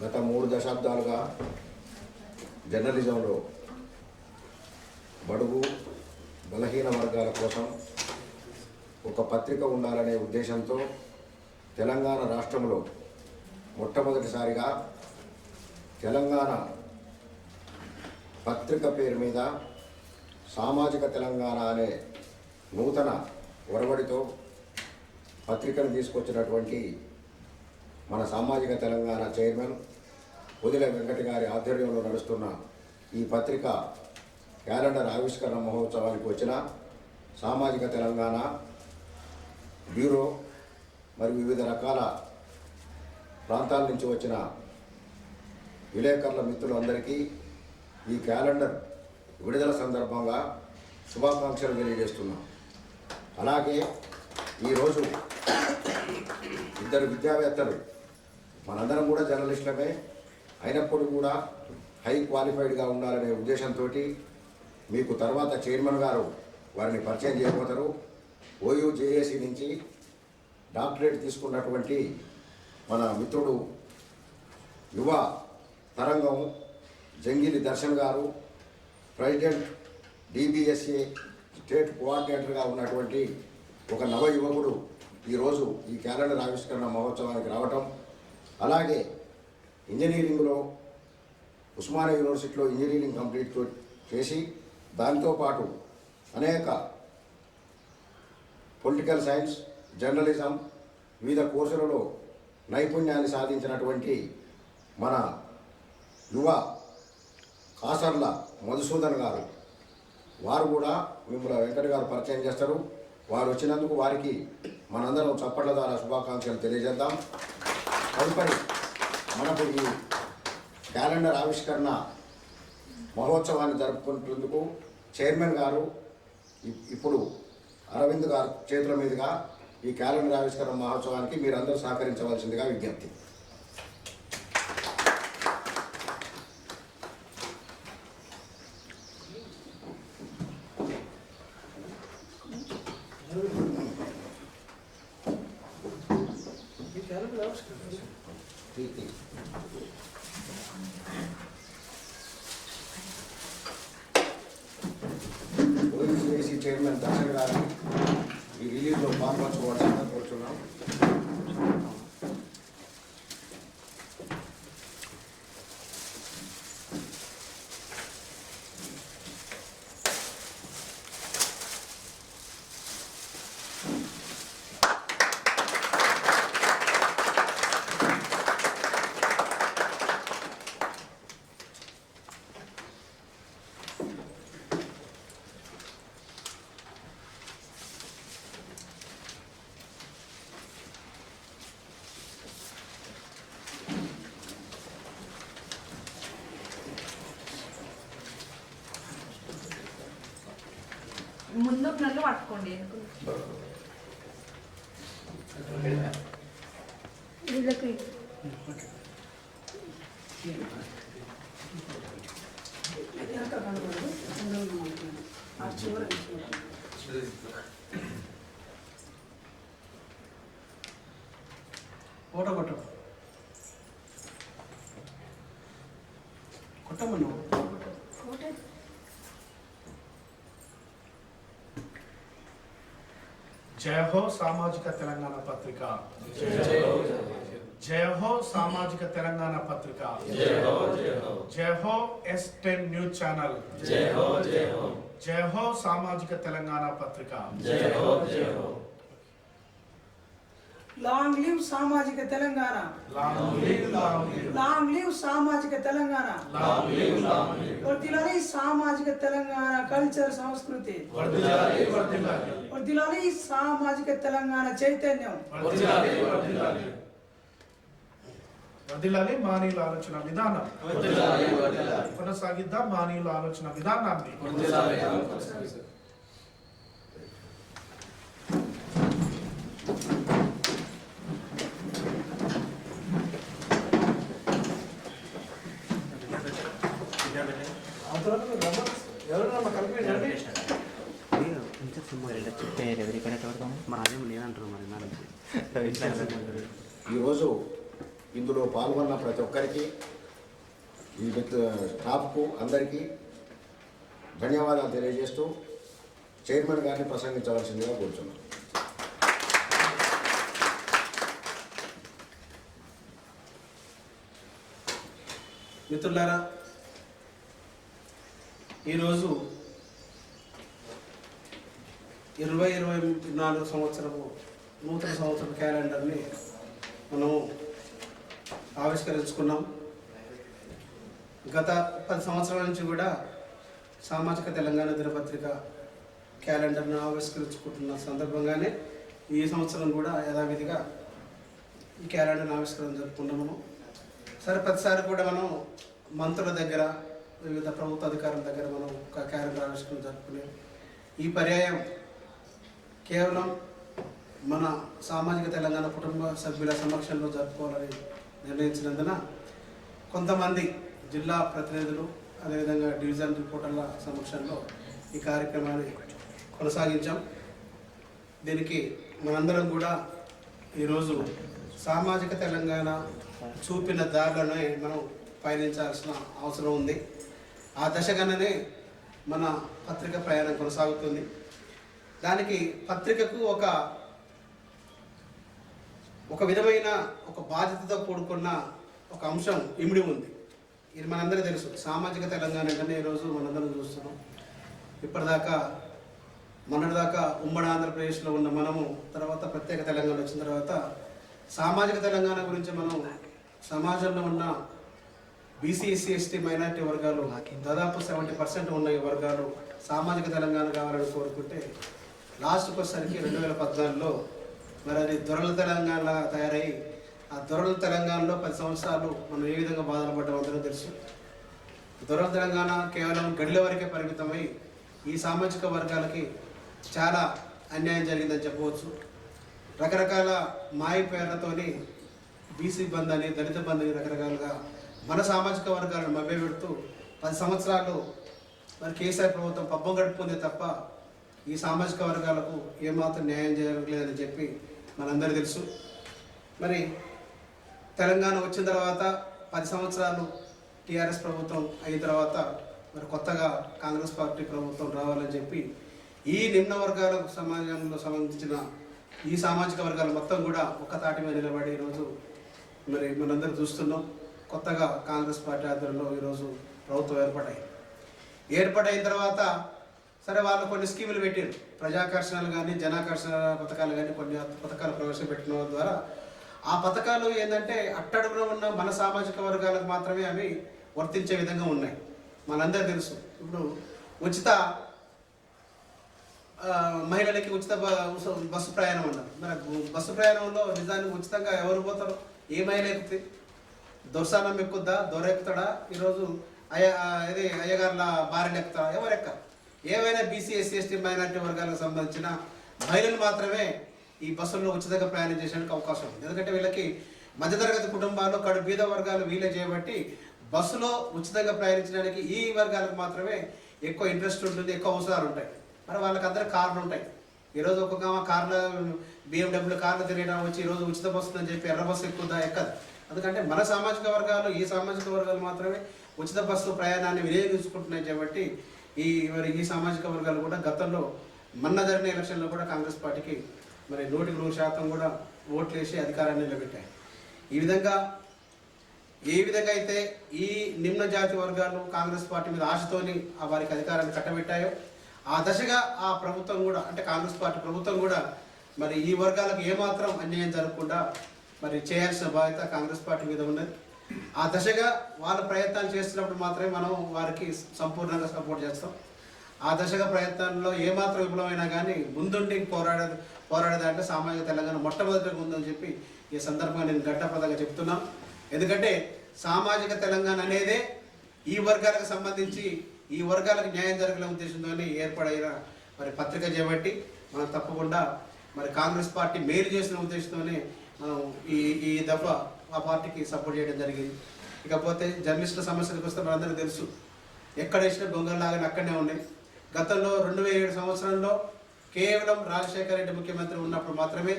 గత మూడు దశాబ్దాలుగా జర్నలిజంలో బడుగు బలహీన వర్గాల కోసం ఒక పత్రిక ఉండాలనే ఉద్దేశంతో తెలంగాణ రాష్ట్రంలో మొట్టమొదటిసారిగా తెలంగాణ పత్రిక పేరు మీద సామాజిక తెలంగాణ అనే నూతన ఒరవడితో పత్రికను తీసుకొచ్చినటువంటి మన సామాజిక తెలంగాణ చైర్మన్ పొదిల వెంకట గారి ఆధ్వర్యంలో నడుస్తున్న ఈ పత్రిక క్యాలెండర్ ఆవిష్కరణ మహోత్సవానికి వచ్చిన సామాజిక తెలంగాణ బ్యూరో మరియు వివిధ రకాల ప్రాంతాల నుంచి వచ్చిన విలేకరుల మిత్రులందరికీ ఈ క్యాలెండర్ విడుదల సందర్భంగా శుభాకాంక్షలు తెలియజేస్తున్నాం. అలాగే ఈరోజు ఇద్దరు విద్యావేత్తలు మనందరం కూడా జర్నలిస్టులమే అయినప్పుడు కూడా హై క్వాలిఫైడ్గా ఉండాలనే ఉద్దేశంతో మీకు తర్వాత చైర్మన్ గారు వారిని పరిచయం చేయబోతారు. ఓయూ జేఏసీ నుంచి డాక్టరేట్ తీసుకున్నటువంటి మన మిత్రుడు యువ తరంగం జంగిలి దర్శన్ గారు ప్రెసిడెంట్ డిబిఎస్ఏ స్టేట్ కోఆర్డినేటర్గా ఉన్నటువంటి ఒక నవ యువకుడు ఈరోజు ఈ క్యాలెండర్ ఆవిష్కరణ మహోత్సవానికి రావటం. అలాగే ఇంజనీరింగ్లో ఉస్మానియా యూనివర్సిటీలో ఇంజనీరింగ్ కంప్లీట్ చేసి దాంతోపాటు అనేక పొలిటికల్ సైన్స్ జర్నలిజం వివిధ కోర్సులలో నైపుణ్యాన్ని సాధించినటువంటి మన యువ కాసర్ల మధుసూదన్ గారు. వారు కూడా మిమ్మల్ని వెంకట గారు పరిచయం చేస్తారు. వారు వచ్చినందుకు వారికి మనందరం చప్పట్ల ద్వారా శుభాకాంక్షలు తెలియజేద్దాం. తదుపరి మనకు ఈ క్యాలెండర్ ఆవిష్కరణ మహోత్సవాన్ని జరుపుకుంటున్నందుకు చైర్మన్ గారు ఇప్పుడు అరవింద్ గారు చేతుల మీదుగా ఈ క్యాలెండర్ ఆవిష్కరణ మహోత్సవానికి మీరందరూ సహకరించవలసిందిగా విజ్ఞప్తి. ఓఎస్ఏసీ చైర్మన్ దర్శన్ గారిని ఈ నన్ను పట్టుకోండి. వీళ్ళకి. ఫోటో జయ హో సామాజిక తెలంగాణ పత్రిక. జయ హో సామాజిక తెలంగాణ పత్రిక. జయ హో ఎస్ టెన్ న్యూస్ ఛానల్. జయ హో సామాజిక తెలంగాణ పత్రిక. లాంగ్ లివ్ సామాజిక Telangana. Long live long live long live సామాజిక Telangana. Long live long live వర్దిలాలి సామాజిక తెలంగాణ కల్చర్ సంస్కృతి. వర్దిలాలి సామాజిక తెలంగాణ చైతన్యం. వర్ధిల్లాలి మానీయుల ఆలోచన విధానం. కొనసాగిద్దాం మానీయుల ఆలోచన విధానాన్ని. మాదేం లేదంటారు మరి నాకు ఈరోజు ఇందులో పాల్గొన్న ప్రతి ఒక్కరికి ఈ మిత్ర స్టాఫ్కు అందరికీ ధన్యవాదాలు తెలియజేస్తూ చైర్మన్ గారిని ప్రసంగించవలసిందిగా కూర్చున్నాను. మిత్రులారా ఈరోజు ఇరవై ఇరవై నాలుగు సంవత్సరము నూతన సంవత్సరం క్యాలెండర్ని మనం ఆవిష్కరించుకున్నాం. గత పది సంవత్సరాల నుంచి కూడా సామాజిక తెలంగాణ దినపత్రిక క్యాలెండర్ను ఆవిష్కరించుకుంటున్న సందర్భంగానే ఈ సంవత్సరం కూడా యథావిధిగా ఈ క్యాలెండర్ని ఆవిష్కరణ జరుపుకున్నాము సరే ప్రతిసారి కూడా మనం మంత్రుల దగ్గర వివిధ ప్రభుత్వ అధికారుల దగ్గర మనం ఒక క్యాలెండర్ ఆవిష్కరణ జరుపుకునే ఈ పర్యాయం కేవలం మన సామాజిక తెలంగాణ కుటుంబ సభ్యుల సమక్షంలో జరుపుకోవాలని నిర్ణయించినందున కొంతమంది జిల్లా ప్రతినిధులు అదేవిధంగా డివిజన్ రిపోర్టర్ల సమక్షంలో ఈ కార్యక్రమాన్ని కొనసాగించాం. దీనికి మనందరం కూడా ఈరోజు సామాజిక తెలంగాణ చూపిన దారిలోనే మనం పయనించాల్సిన అవసరం ఉంది. ఆ దశగానే మన పత్రిక ప్రయాణం కొనసాగుతుంది. దానికి పత్రికకు ఒక ఒక విధమైన ఒక బాధ్యతతో కూడుకున్న ఒక అంశం ఇమిడి ఉంది. ఇది మనందరికీ తెలుసు. సామాజిక తెలంగాణ అంటేనే ఈరోజు మనందరం చూస్తున్నాం. ఇప్పటిదాకా మొన్నటిదాకా ఉమ్మడి ఆంధ్రప్రదేశ్లో ఉన్న మనము తర్వాత ప్రత్యేక తెలంగాణ వచ్చిన తర్వాత సామాజిక తెలంగాణ గురించి మనం సమాజంలో ఉన్న బీసీ ఎస్సీ ఎస్టీ మైనారిటీ వర్గాలు దాదాపు సెవెంటీ పర్సెంట్ ఉన్న ఈ వర్గాలు సామాజిక తెలంగాణ కావాలని కోరుకుంటే లాస్ట్కి వచ్చేసరికి రెండు వేల పద్నాలుగులో మరి అది దొరల తెలంగాణ తయారై ఆ దొరల తెలంగాణలో పది సంవత్సరాలు మనం ఏ విధంగా బాధలు పడ్డాం అందరూ తెలుసు. దొరల తెలంగాణ కేవలం గడిల వరకే పరిమితమై ఈ సామాజిక వర్గాలకి చాలా అన్యాయం జరిగిందని చెప్పవచ్చు. రకరకాల మాయ పేర్లతోని బీసీ బంద్ అని దళిత బంద్ అని రకరకాలుగా మన సామాజిక వర్గాలను మభ్యపెడుతూ పది సంవత్సరాలు మరి కేసీఆర్ ప్రభుత్వం పబ్బం గడుపుకుంది తప్ప ఈ సామాజిక వర్గాలకు ఏమాత్రం న్యాయం జరగలేదని చెప్పి మనందరూ తెలుసు. మరి తెలంగాణ వచ్చిన తర్వాత పది సంవత్సరాలు టీఆర్ఎస్ ప్రభుత్వం అయిన తర్వాత మరి కొత్తగా కాంగ్రెస్ పార్టీ ప్రభుత్వం రావాలని చెప్పి ఈ నిమ్న వర్గాల సమాజంలో సంబంధించిన ఈ సామాజిక వర్గాలు మొత్తం కూడా ఒక్క తాటి మీద నిలబడి ఈరోజు మరి మనందరూ చూస్తున్నాం. కొత్తగా కాంగ్రెస్ పార్టీ ఆధ్వర్యంలో ఈరోజు ప్రభుత్వం ఏర్పడాయి ఏర్పడైన తర్వాత సరే వాళ్ళు కొన్ని స్కీములు పెట్టారు ప్రజాకర్షణలు కానీ జనాకర్షణ పథకాలు కానీ కొన్ని పథకాలు ప్రవేశపెట్టడం ద్వారా. ఆ పథకాలు ఏంటంటే అట్టడుగున ఉన్న మన సామాజిక వర్గాలకు మాత్రమే అవి వర్తించే విధంగా ఉన్నాయి. మనందరూ తెలుసు. ఇప్పుడు ఉచిత మహిళలకి ఉచిత బ- బస్సు ప్రయాణం అన్నారు. మరి బస్సు ప్రయాణంలో నిజానికి ఉచితంగా ఎవరు పోతారు? ఏ మహిళ ఎక్కుతుంది దొరసానం ఎక్కుద్దా? దొర ఎక్కుతాడా ఈరోజు అయ్య ఇది అయ్యగారుల భార్యలు ఎక్కుతాడా ఎవరు ఎక్క ఏవైనా బీసీ ఎస్సీ ఎస్టీ మైనార్టీ వర్గాలకు సంబంధించిన మహిళలు మాత్రమే ఈ బస్సుల్లో ఉచితంగా ప్రయాణం చేసేందుకు అవకాశం ఉంది. ఎందుకంటే వీళ్ళకి మధ్యతరగతి కుటుంబాలు కడు బీద వర్గాలు వీలే చేయబట్టి బస్సులో ఉచితంగా ప్రయాణించడానికి ఈ వర్గాలకు మాత్రమే ఎక్కువ ఇంట్రెస్ట్ ఉంటుంది ఎక్కువ అవసరాలు ఉంటాయి. మరి వాళ్ళకి అందరూ కార్లు ఉంటాయి. ఈరోజు ఒక్కొక్క కార్లు బిఎండబ్ల్యూ కార్లు తిరగడం వచ్చి ఈరోజు ఉచిత బస్సు అని చెప్పి ఎర్ర బస్సు ఎక్కుదా ఎక్కదు. ఎందుకంటే మన సామాజిక వర్గాలు ఈ సామాజిక వర్గాలు మాత్రమే ఉచిత బస్సు ప్రయాణాన్ని వినియోగించుకుంటున్నాయి కాబట్టి ఈ మరి ఈ సామాజిక వర్గాలు కూడా గతంలో మొన్న జరిగిన ఎలక్షన్లో కూడా కాంగ్రెస్ పార్టీకి మరి నూటికి నూరు శాతం కూడా ఓట్లు వేసి అధికారాన్ని నిలబెట్టాయి. ఈ విధంగా ఏ విధంగా అయితే ఈ నిమ్న జాతి వర్గాలు కాంగ్రెస్ పార్టీ మీద ఆశతోని ఆ వారికి అధికారాన్ని కట్టబెట్టాయో ఆ దశగా ఆ ప్రభుత్వం కూడా అంటే కాంగ్రెస్ పార్టీ ప్రభుత్వం కూడా మరి ఈ వర్గాలకు ఏమాత్రం అన్యాయం జరగకుండా మరి చేయాల్సిన బాధ్యత కాంగ్రెస్ పార్టీ మీద ఉన్నది. ఆ దశగా వాళ్ళ ప్రయత్నాలు చేస్తున్నప్పుడు మాత్రమే మనం వారికి సంపూర్ణంగా సపోర్ట్ చేస్తాం. ఆ దశగా ప్రయత్నంలో ఏమాత్రం విఫలమైనా కానీ ముందుండి పోరాడే పోరాడేదంటే సామాజిక తెలంగాణ మొట్టమొదటిగా ఉందని చెప్పి ఈ సందర్భంగా నేను ఘట్టప్రదంగా చెప్తున్నాను ఎందుకంటే సామాజిక తెలంగాణ అనేదే ఈ వర్గాలకు సంబంధించి ఈ వర్గాలకు న్యాయం జరగలే ఉద్దేశంతోనే ఏర్పడైన మరి పత్రిక చేపట్టి మనం తప్పకుండా మరి కాంగ్రెస్ పార్టీ మేలు చేసిన ఉద్దేశంతోనే మనం ఈ ఈ దఫా ఆ పార్టీకి సపోర్ట్ చేయడం జరిగింది. ఇకపోతే జర్నలిస్టుల సమస్యలకు వస్తే మనందరికీ తెలుసు ఎక్కడ వేసిన దొంగలాగానే అక్కడనే ఉన్నాయి గతంలో రెండు వేల ఏడు సంవత్సరంలో కేవలం రాజశేఖర రెడ్డి ముఖ్యమంత్రి ఉన్నప్పుడు మాత్రమే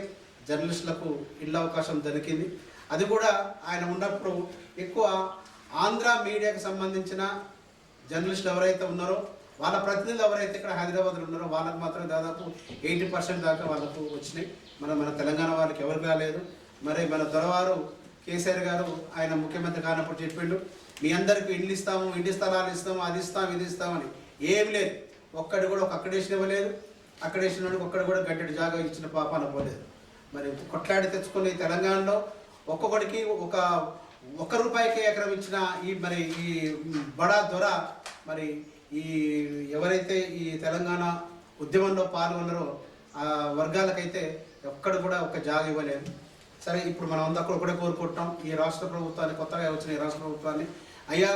జర్నలిస్టులకు ఇళ్ళ అవకాశం దొరికింది. అది కూడా ఆయన ఉన్నప్పుడు ఎక్కువ ఆంధ్ర మీడియాకు సంబంధించిన జర్నలిస్టులు ఎవరైతే ఉన్నారో వాళ్ళ ప్రతినిధులు ఎవరైతే ఇక్కడ హైదరాబాద్లో ఉన్నారో వాళ్ళకి మాత్రం దాదాపు ఎయిటీ పర్సెంట్ దాకా వాళ్ళకు వచ్చినాయి. మన మన తెలంగాణ వాళ్ళకి ఎవరికి రాలేదు. మరి మన దొరవారు కేసీఆర్ గారు ఆయన ముఖ్యమంత్రి కానప్పుడు చెప్పిండు మీ అందరికి ఇండ్లు ఇస్తాము ఇంటి స్థలాలు ఇస్తాము అది ఇస్తాం ఇది ఇస్తామని ఏం లేదు. ఒక్కడు కూడా ఒక అక్కడేసిన ఇవ్వలేదు. అక్కడేసిన వాడికి ఒక్కడు కూడా గట్టెడు జాగా ఇచ్చిన పాపాన పోలేదు మరి కొట్లాడి తెచ్చుకుని తెలంగాణలో ఒక్కొక్కడికి ఒక ఒక్క రూపాయికి ఎకరం ఇచ్చిన ఈ మరి ఈ బడా దొర మరి ఈ ఎవరైతే ఈ తెలంగాణ ఉద్యమంలో పాల్గొన్నారో ఆ వర్గాలకైతే ఒక్కడు కూడా ఒక జాగ ఇవ్వలేదు. సరే ఇప్పుడు మనం అందరూ అక్కడ ఒకటే కోరుకుంటున్నాం. ఈ రాష్ట్ర ప్రభుత్వాన్ని కొత్తగా వచ్చిన ఈ రాష్ట్ర ప్రభుత్వాన్ని. అయ్యా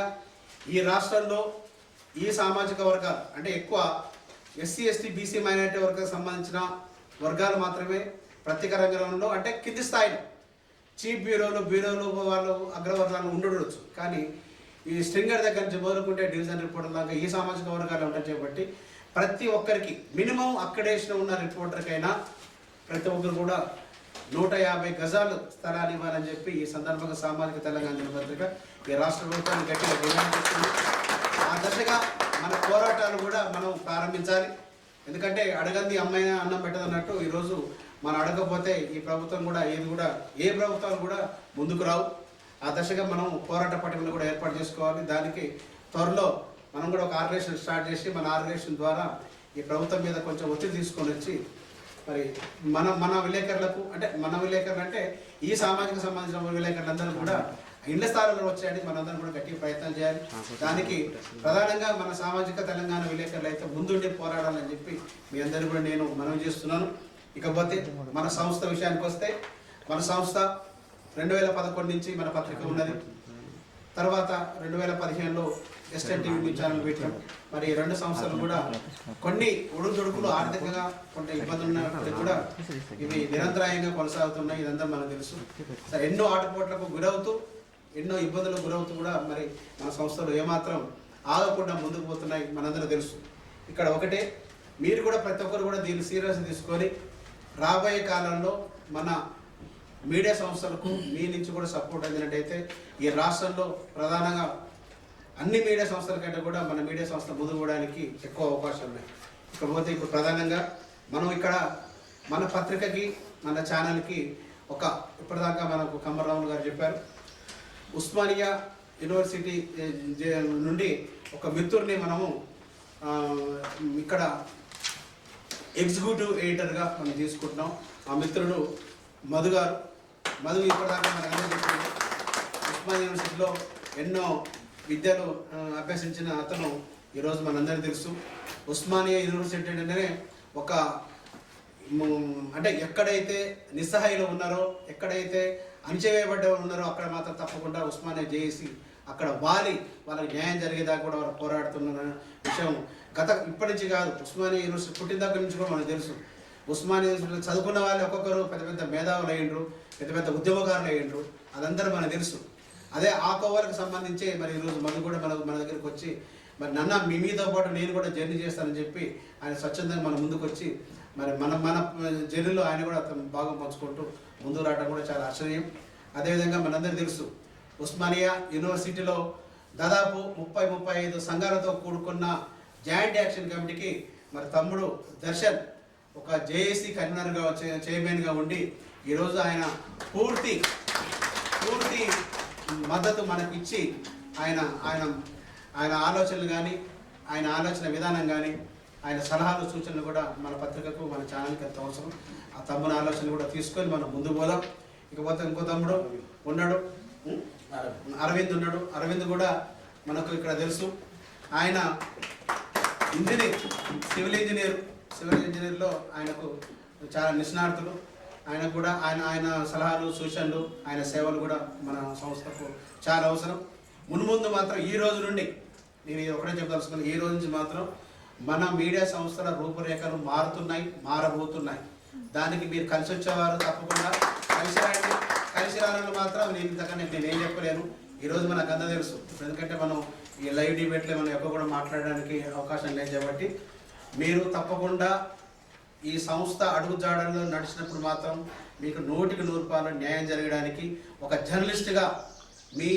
ఈ రాష్ట్రంలో ఈ సామాజిక వర్గాలు అంటే ఎక్కువ ఎస్సీ ఎస్టీ బీసీ మైనారిటీ వర్గాలకు సంబంధించిన వర్గాలు మాత్రమే ప్రత్యేక రంగంలో అంటే కింది స్థాయిలో చీఫ్ బ్యూరోలు బ్యూరోలు వాళ్ళు అగ్రవర్గాలు ఉండవచ్చు కానీ ఈ స్ట్రింగర్ దగ్గర నుంచి మొదలుకుంటే డివిజన్ రిపోర్టర్ లాగా ఈ సామాజిక వర్గాలు ఉంటాయి కాబట్టి ప్రతి ఒక్కరికి మినిమం అక్కడేసిన ఉన్న రిపోర్టర్కైనా ప్రతి ఒక్కరు కూడా నూట యాభై గజాలు స్థలాన్ని ఇవ్వాలని చెప్పి ఈ సందర్భంగా సామాజిక తెలంగాణ దినపత్రిక ఈ రాష్ట్ర ప్రభుత్వాన్ని గట్టిగా డిమాండ్ చేస్తుంది ఆ దశగా మన పోరాటాలు కూడా మనం ప్రారంభించాలి. ఎందుకంటే అడగంది అమ్మాయి అన్నం పెట్టదన్నట్టు ఈరోజు మనం అడగకపోతే ఈ ప్రభుత్వం కూడా ఏది కూడా ఏ ప్రభుత్వాలు కూడా ముందుకు రావు. ఆ దశగా మనం పోరాట పటిమను కూడా ఏర్పాటు చేసుకోవాలి. దానికి త్వరలో మనం కూడా ఒక ఆర్గనైజేషన్ స్టార్ట్ చేసి మన ఆర్గనైజేషన్ ద్వారా ఈ ప్రభుత్వం మీద కొంచెం ఒత్తిడి తీసుకొని వచ్చి మరి మన మన విలేకరులకు అంటే మన విలేకరులు అంటే ఈ సామాజిక సంబంధించిన విలేకరులందరూ కూడా ఇండ్ల స్థాయిలో వచ్చేయండి మనందరం కూడా గట్టి ప్రయత్నం చేయాలి. దానికి ప్రధానంగా మన సామాజిక తెలంగాణ విలేకరులు అయితే ముందుండి పోరాడాలని చెప్పి మీ అందరూ కూడా నేను మనవి చేస్తున్నాను. ఇకపోతే మన సంస్థ విషయానికి వస్తే మన సంస్థ రెండు వేల పదకొండు నుంచి మన పత్రిక ఉన్నది. తర్వాత రెండు వేల పదిహేనులో ఎస్టేట్ టీవీ ఛానల్ పెట్టాం మరి ఈ రెండు సంవత్సరాలు కూడా కొన్ని ఒడుదొడుకులు ఆర్థికంగా కొంత ఇబ్బందులు ఉన్నప్పటికీ కూడా ఇవి నిరంతరాయంగా కొనసాగుతున్నాయి. ఇదంతా మనకు తెలుసు. సరే ఎన్నో ఆటపోట్లకు గురవుతూ ఎన్నో ఇబ్బందులకు గురవుతూ కూడా మరి మన సంస్థలు ఏమాత్రం ఆగకుండా ముందుకు పోతున్నాయి మనందరూ తెలుసు. ఇక్కడ ఒకటే మీరు కూడా ప్రతి ఒక్కరు కూడా దీన్ని సీరియస్ తీసుకొని రాబోయే కాలంలో మన మీడియా సంస్థలకు మీ నుంచి కూడా సపోర్ట్ అందినట్టయితే ఈ రాష్ట్రంలో ప్రధానంగా అన్ని మీడియా సంస్థల కంటే కూడా మన మీడియా సంస్థ ముదుకోవడానికి ఎక్కువ అవకాశాలు ఉన్నాయి. ఇకపోతే ఇప్పుడు ప్రధానంగా మనం ఇక్కడ మన పత్రికకి మన ఛానల్కి ఒక ఇప్పటిదాకా మనకు కమ్మరావు గారు చెప్పారు. ఉస్మానియా యూనివర్సిటీ నుండి ఒక మిత్రుడిని మనము ఇక్కడ ఎగ్జిక్యూటివ్ ఎడిటర్గా మనం తీసుకుంటున్నాం. ఆ మిత్రుడు మధు గారు. మధు ఇప్పటిదాకా మనకు ఉస్మానియా యూనివర్సిటీలో ఎన్నో విద్యలు అభ్యసించిన అతను ఈరోజు మనందరికీ తెలుసు. ఉస్మానియా యూనివర్సిటీ అంటేనే ఒక అంటే ఎక్కడైతే నిస్సహాయులు ఉన్నారో ఎక్కడైతే అణచివేయబడ్డ వాళ్ళు ఉన్నారో అక్కడ మాత్రం తప్పకుండా ఉస్మానియా జేఏసీ అక్కడ వాలి వాళ్ళకి న్యాయం జరిగేదాకా కూడా వాళ్ళు పోరాడుతున్న విషయం గత ఇప్పటి నుంచి కాదు. ఉస్మానియా యూనివర్సిటీ పుట్టిన దగ్గర నుంచి కూడా మనకు తెలుసు. ఉస్మానియా యూనివర్సిటీ చదువుకున్న వాళ్ళు ఒక్కొక్కరు పెద్ద పెద్ద మేధావులు అయ్యిండ్రు పెద్ద పెద్ద ఉద్యమకారులు అయ్యిండ్రు అదందరూ మనకు తెలుసు. అదే ఆ కవర్కి సంబంధించి మరి ఈరోజు మధు కూడా మన మన దగ్గరికి వచ్చి మరి నన్న మీ మీతో పాటు నేను కూడా జర్నీ చేస్తానని చెప్పి ఆయన స్వచ్ఛందంగా మన ముందుకు వచ్చి మరి మన మన జర్నీలో ఆయన కూడా భాగం పంచుకుంటూ ముందుకు రావడం కూడా చాలా ఆశ్చర్యం. అదేవిధంగా మనందరికీ తెలుసు ఉస్మానియా యూనివర్సిటీలో దాదాపు ముప్పై ముప్పై ఐదు సంఘాలతో కూడుకున్న జాయింట్ యాక్షన్ కమిటీకి మరి తమ్ముడు దర్శన్ ఒక జేఏసీ కన్వీనర్గా చైర్మన్గా ఉండి ఈరోజు ఆయన పూర్తి పూర్తి మద్దతు మనకి ఇచ్చి ఆయన ఆయన ఆయన ఆలోచనలు కానీ ఆయన ఆలోచన విధానం కానీ ఆయన సలహాలు సూచనలు కూడా మన పత్రికకు మన ఛానల్కి ఎంత అవసరం. ఆ తమ్ముని ఆలోచనలు కూడా తీసుకొని మనం ముందు పోదాం. ఇకపోతే ఇంకో తమ్ముడు ఉన్నాడు. అరవింద్ ఉన్నాడు. అరవింద్ కూడా మనకు ఇక్కడ తెలుసు. ఆయన ఇంజనీర్ సివిల్ ఇంజనీర్. సివిల్ ఇంజనీర్లో ఆయనకు చాలా నిష్ణార్థులు ఆయన కూడా ఆయన ఆయన సలహాలు సూచనలు ఆయన సేవలు కూడా మన సంస్థకు చాలా అవసరం. మున్ముందు మాత్రం ఈ రోజు నుండి నేను ఇది ఒకటే చెప్పదలుచుకున్నాను ఈ రోజు నుంచి మాత్రం మన మీడియా సంస్థల రూపురేఖలు మారుతున్నాయి మారబోతున్నాయి. దానికి మీరు కలిసి వచ్చేవారు తప్పకుండా. కలిసి రండి. కలిసి రావాలని మాత్రం నేను ఇంతకన్నా నేను ఏం చెప్పలేను. ఈరోజు మనకు అంతా తెలుసు. ఎందుకంటే మనం ఈ లైవ్ డిబేట్లో మనం ఎక్కువ కూడా మాట్లాడడానికి అవకాశం లేదు కాబట్టి మీరు తప్పకుండా ఈ సంస్థ అడుగుజాడల్లో నడిచినప్పుడు మాత్రం మీకు నూటికి నూరు రూపాయలు న్యాయం జరగడానికి ఒక జర్నలిస్ట్గా మీ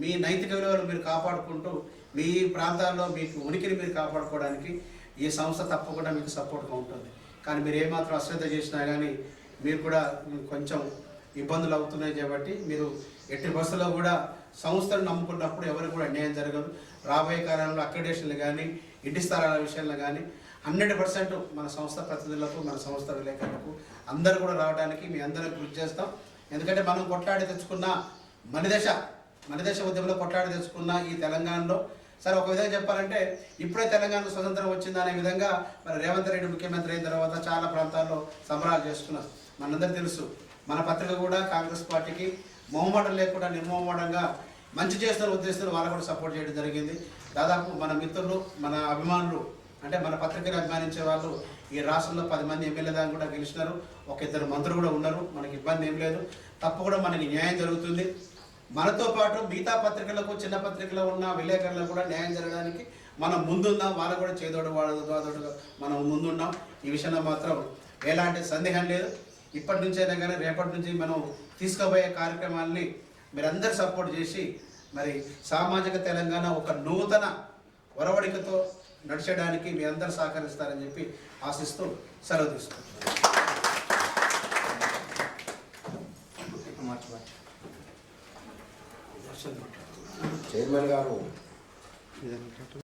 మీ నైతిక విలువలు మీరు కాపాడుకుంటూ మీ ప్రాంతాల్లో మీకు ఉనికిని మీరు కాపాడుకోవడానికి ఈ సంస్థ తప్పకుండా మీకు సపోర్ట్గా ఉంటుంది. కానీ మీరు ఏమాత్రం అశ్రద్ధ చేసినా కానీ మీరు కూడా కొంచెం ఇబ్బందులు అవుతున్నాయి కాబట్టి మీరు ఎట్టి బస్సులో కూడా సంస్థను నమ్ముకున్నప్పుడు ఎవరికి కూడా అన్యాయం జరగదు రాబోయే కాలంలో అక్రిడేషన్లు కానీ ఇంటి స్థలాల విషయంలో కానీ హండ్రెడ్ పర్సెంట్ మన సంస్థ ప్రతినిధులకు మన సంస్థ విలేకరులకు అందరూ కూడా రావడానికి మీ అందరూ కృషి చేస్తాం. ఎందుకంటే మనం కొట్లాడి తెచ్చుకున్న మనిదశ మనిదశ ఉద్యమంలో కొట్లాడి తెచ్చుకున్న ఈ తెలంగాణలో. సరే ఒక విధంగా చెప్పాలంటే ఇప్పుడే తెలంగాణకు స్వతంత్రం వచ్చింది అనే విధంగా మరి రేవంత్ రెడ్డి ముఖ్యమంత్రి అయిన తర్వాత చాలా ప్రాంతాల్లో సంబరాలు చేస్తున్నారు. మనందరూ తెలుసు మన పత్రిక కూడా కాంగ్రెస్ పార్టీకి మొహమాటం లేకుండా నిర్మోహమాటంగా మంచి చేస్తున్న ఉద్దేశంతో వాళ్ళు కూడా సపోర్ట్ చేయడం జరిగింది. దాదాపు మన మిత్రులు మన అభిమానులు అంటే మన పత్రికను అభిమానించే వాళ్ళు ఈ రాష్ట్రంలో పది మంది ఎమ్మెల్యే దాకా కూడా గెలిచినారు. ఒక ఇద్దరు మంత్రులు కూడా ఉన్నారు. మనకి ఇబ్బంది ఏం లేదు. తప్పు కూడా మనకి న్యాయం జరుగుతుంది. మనతో పాటు మిగతా పత్రికలకు చిన్న పత్రికలో ఉన్న విలేకరులకు కూడా న్యాయం జరగడానికి మనం ముందున్నాం. వాళ్ళు కూడా చేదోడు వాదోడుగా మనం ముందున్నాం. ఈ విషయంలో మాత్రం ఎలాంటి సందేహం లేదు. ఇప్పటి నుంచైనా కానీ రేపటి నుంచి మనం తీసుకుపోయే కార్యక్రమాల్ని మీరందరూ సపోర్ట్ చేసి మరి సామాజిక తెలంగాణ ఒక నూతన ఒరవడికతో నడిచడానికి మీ అందరూ సహకరిస్తారని చెప్పి ఆశిస్తూ సెలవు తీసుకుంటాం చైర్మన్ గారు.